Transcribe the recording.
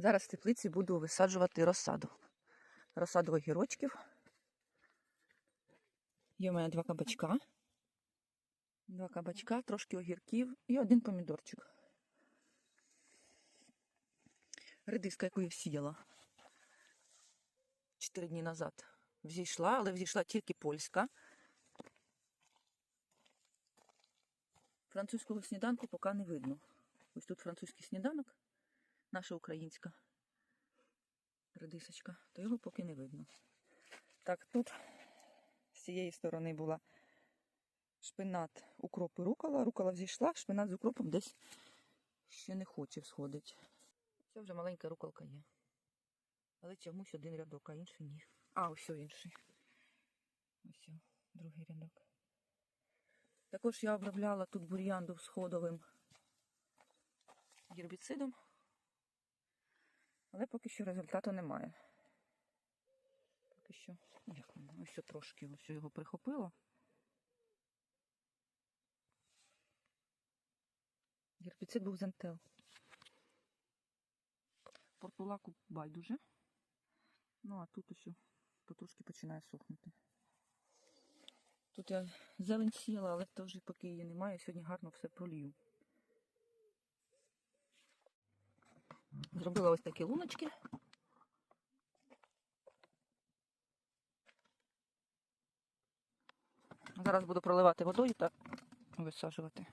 Зараз в теплиці буду висаджувати розсаду. Розсаду огірочків. Є в мене два кабачка. Два кабачка, трошки огірків і один помідорчик. Редиска, яку я сіяла чотири дні назад. Взійшла, але взійшла тільки польська. Французького сніданку поки не видно. Ось тут французький сніданок, наша українська редисочка, то його поки не видно. Так, тут з цієї сторони була шпинат, укроп і рукола. Рукола взійшла, шпинат з укропом десь ще не хоче сходить. Це вже маленька руколка є. Але чомусь один рядок, а інший ні. А, ось інший. Ось другий рядок. Також я обробляла тут бур'янду сходовим гербіцидом, але поки що результату немає. Поки що, як воно, ось що трошки ось його прихопило. Гербіцид був зентел. Портулаку байдуже. Ну, а тут ось потрошки починає сохнути. Тут я зелень сіяла, але теж поки її немає, сьогодні гарно все пролью. Зробила ось такі луночки. Зараз буду проливати водою та висаджувати.